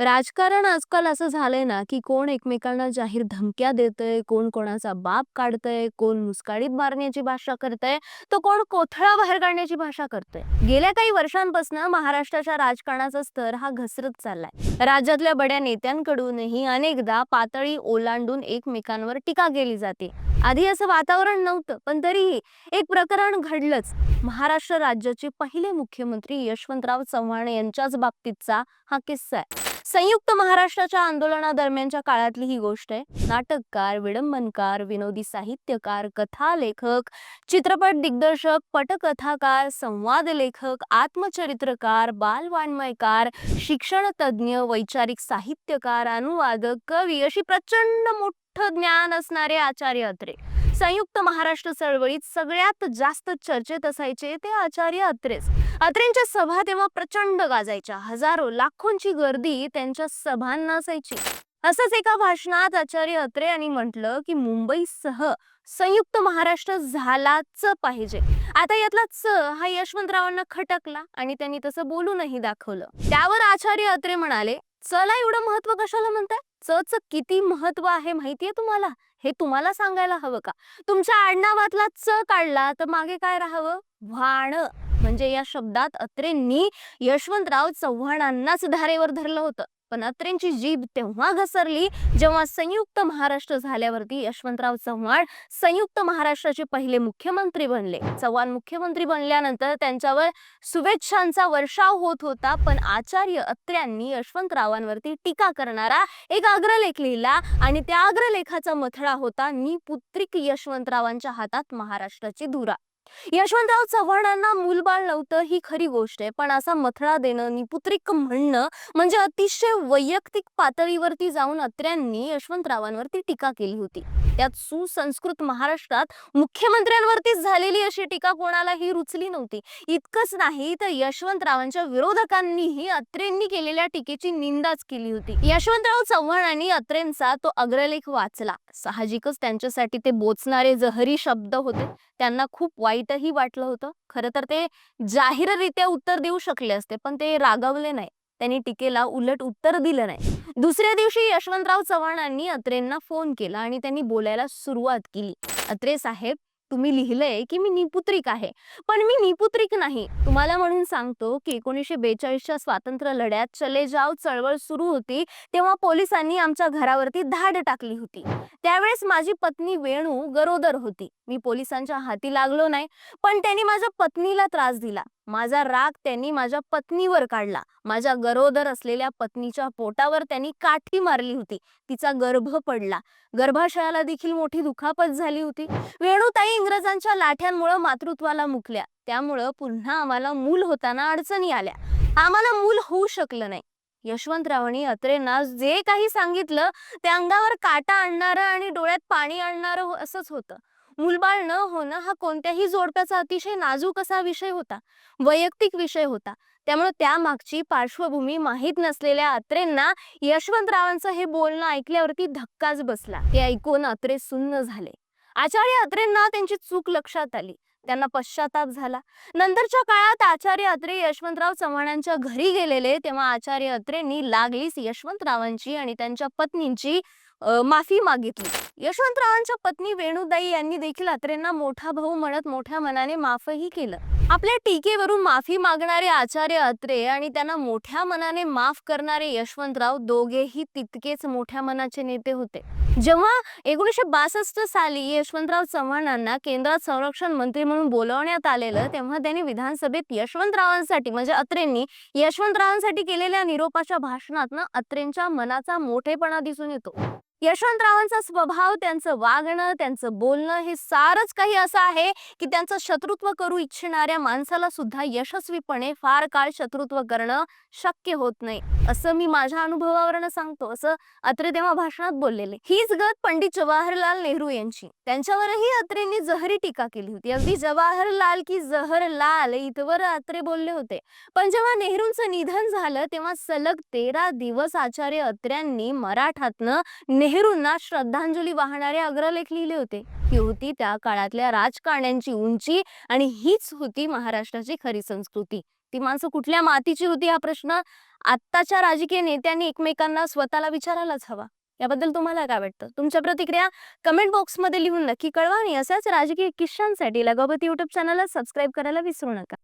राजकारण आजकाल असं झालंय ना, की कोण एकमेकांना जाहीर धमक्या देतंय, कोण कोणाचा बाप काढतंय, कोण मुस्काळीत मारण्याची भाषा करतंय, तर कोण कोथळा बाहेर काढण्याची भाषा करतंय. गेल्या काही वर्षांपासून महाराष्ट्राच्या राजकारणाचा स्तर हा घसरत चाललाय. राज्यातल्या बड्या नेत्यांकडूनही अनेकदा पातळी ओलांडून एकमेकांवर टीका केली जाते. आधी असं वातावरण नव्हतं, पण तरीही एक प्रकरण घडलंच. महाराष्ट्र राज्याचे पहिले मुख्यमंत्री यशवंतराव चव्हाण यांच्याच बाबतीतचा हा किस्सा आहे. संयुक्त महाराष्ट्राच्या आंदोलनादरम्यानच्या काळातली ही गोष्ट आहे. नाटककार विडंबनकार विनोदी साहित्यकार कथा लेखक चित्रपट दिग्दर्शक पटकथाकार संवाद लेखक आत्मचरित्रकार बालवाङ्मयकार शिक्षण तज्ज्ञ वैचारिक साहित्यकार अनुवादक कवी अशी प्रचंड मोठं ज्ञान असणारे आचार्य अत्रे. संयुक्त महाराष्ट्र चळवळीत सगळ्यात जास्त चर्चेत असायचे ते आचार्य अत्रेच. अत्रेंच्या सभा तेव्हा प्रचंड गाजायच्या. हजारो लाखोंची गर्दी त्यांच्या सभांना असायची. असंच एका भाषणात आचार्य अत्रे यांनी म्हटलं की मुंबईसह संयुक्त महाराष्ट्र झालाच पाहिजे. आता यातला च हा यशवंतरावांना खटकला आणि त्यांनी तसं बोलूनही दाखवलं. त्यावर आचार्य अत्रे म्हणाले चला एवढं महत्त्व कशाला म्हणताय? चच किती महत्त्व आहे माहितीये तुम्हाला? हे तुम्हाला सांगायला हवं का? तुमच्या आडनावातला च काढला तर मागे काय राहावं? व्हाण म्हणजे या शब्दात अत्रेंनी यशवंतराव चव्हाणांनाच धारेवर धरलं होतं. पण अत्रेंची जीभ तेव्हा घसरली जेव्हा संयुक्त महाराष्ट्र झाल्यावरती यशवंतराव चव्हाण संयुक्त महाराष्ट्राचे पहिले मुख्यमंत्री बनले. चव्हाण मुख्यमंत्री बनल्यानंतर त्यांच्यावर शुभेच्छांचा वर्षाव होत होता पण आचार्य अत्र्यांनी यशवंतरावांवरती टीका करणारा एक अग्रलेख लिहिला आणि त्या अग्रलेखाचा मथळा होता नि पुत्रिक यशवंतरावांच्या हातात महाराष्ट्राची धुरा. यशवंतराव चव्हाणांना मूलबाळ नव्हतं ही खरी गोष्ट आहे. पण असा मथळा देणं निपुत्रिक म्हणणं म्हणजे अतिशय वैयक्तिक पातळीवरती जाऊन अत्र्यांनी यशवंतरावांवरती टीका केली होती. त्यात सुसंस्कृत महाराष्ट्रात मुख्यमंत्र्यांवरतीच झालेली अशी टीका कोणालाही रुचली नव्हती. इतकंच नाही तर यशवंतरावांच्या विरोधकांनीही अत्रेंनी केलेल्या टीकेची निंदाच केली होती. यशवंतराव चव्हाणांनी अत्रेंचा तो अग्रलेख वाचला. साहजिकच त्यांच्यासाठी ते बोचणारे जहरी शब्द होते. त्यांना खूप वाईट वाईटही वाटलं होतं. खरं तर ते जाहीररित्या उत्तर देऊ शकले असते पण ते रागावले नाही. त्यांनी टीकेला उलट उत्तर दिलं नाही. दुसऱ्या दिवशी यशवंतराव चव्हाणांनी अत्रेंना फोन केला आणि त्यांनी बोलायला सुरुवात केली. अत्रे साहेब तुम्ही लिहिलंय की मी निपुत्रिक आहे. पण मी निपुत्रिक नाही. तुम्हाला म्हणून सांगतो की एकोणीसशे बेचाळीसच्या स्वातंत्र्य लढ्यात चले जाव चळवळ सुरू होती तेव्हा पोलिसांनी आमच्या घरावरती धाड टाकली होती. त्यावेळेस माझी पत्नी वेणू गरोदर होती. मी पोलिसांच्या हाती लागलो नाही पण त्यांनी माझ्या पत्नीला त्रास दिला. माझा राग त्यांनी माझ्या पत्नीवर काढला. माझ्या गरोदर असलेल्या पत्नीच्या पोटावर त्यांनी काठी मारली होती. तिचा गर्भ पडला. गर्भाशयाला देखील मोठी दुखापत झाली होती. वेणुताई इंग्रजांच्या लाठ्यांमुळे मातृत्वाला मुकल्या. त्यामुळं पुन्हा आम्हाला मूल होताना अडचणी आल्या. आम्हाला मूल होऊ शकलं नाही. यशवंतरावणी अत्रेंना जे काही सांगितलं ते अंगावर काटा आणणारं आणि डोळ्यात पाणी आणणारं असंच होतं. मूलबाळ न होणं हा कोणत्याही जोडप्याचा अतिशय नाजूक असा विषय होता. वैयक्तिक विषय होता. त्यामुळे त्यामागची पार्श्वभूमी माहीत नसलेल्या अत्रेंना यशवंतरावांचं हे बोलणं ऐकल्यावरती धक्काच बसला. ते ऐकून अत्रे सुन्न झाले. आचार्य अत्रेंना त्यांची चूक लक्षात आली. त्यांना पश्चाताप झाला. नंतरच्या काळात आचार्य अत्रे यशवंतराव चव्हाणांच्या घरी गेलेले तेव्हा आचार्य अत्रेंनी लागलीच यशवंतरावांची आणि त्यांच्या पत्नींची माफी मागितली. यशवंतरावांच्या पत्नी वेणुदाई यांनी देखील अत्रेंना मोठा भाऊ म्हणत मोठ्या मनाने माफही केलं. आपल्या टीकेवरून माफी मागणारे आचार्य अत्रे आणि त्यांना मोठ्या मनाने माफ करणारे यशवंतराव दोघेही तितकेच मोठ्या मनाचे नेते होते. जेव्हा एकोणीसशे बासष्ट साली यशवंतराव चव्हाणांना केंद्रात संरक्षण मंत्री म्हणून बोलवण्यात आलेलं तेव्हा त्यांनी विधानसभेत यशवंतरावांसाठी म्हणजे अत्रेंनी यशवंतरावांसाठी केलेल्या निरोपाच्या भाषणात अत्रेंच्या मनाचा मोठेपणा दिसून येतो. यशवंतरावांचा स्वभाव त्यांचं वागणं त्यांचं बोलणं हे सारच काही असं आहे की त्यांचं शत्रुत्व करू इच्छिणाऱ्या माणसाला सुद्धा यशस्वीपणे फार काळ शत्रुत्व करणं शक्य होत नाही. असं मी माझ्या अनुभवावरनं सांगतो. असं अत्रे तेव्हा भाषणात बोललेले. हीच गत पंडित जवाहरलाल नेहरू यांची. त्यांच्यावरही अत्रेंनी जहरी टीका केली होती. अगदी जवाहरलाल की जहरलाल इथवर अत्रे बोलले होते. पण जेव्हा नेहरूंचं निधन झालं तेव्हा सलग तेरा दिवस आचार्य अत्र्यांनी मराठातनं नेहरूंना श्रद्धांजली वाहणारे अग्रलेख लिहिले होते. ही होती त्या काळातल्या राजकारण्यांची उंची आणि हीच होती महाराष्ट्राची खरी संस्कृती. ती माणसं कुठल्या मातीची होती हा प्रश्न? आत्ताच्या राजकीय नेत्यांनी एकमेकांना स्वतःला विचारायलाच हवा. याबद्दल तुम्हाला काय वाटतं? तुमच्या प्रतिक्रिया कमेंट बॉक्समध्ये लिहून नक्की कळवा आणि अशाच राजकीय किस्सांसाठी लगावती युट्यूब चॅनलला सबस्क्राईब करायला विसरू नका.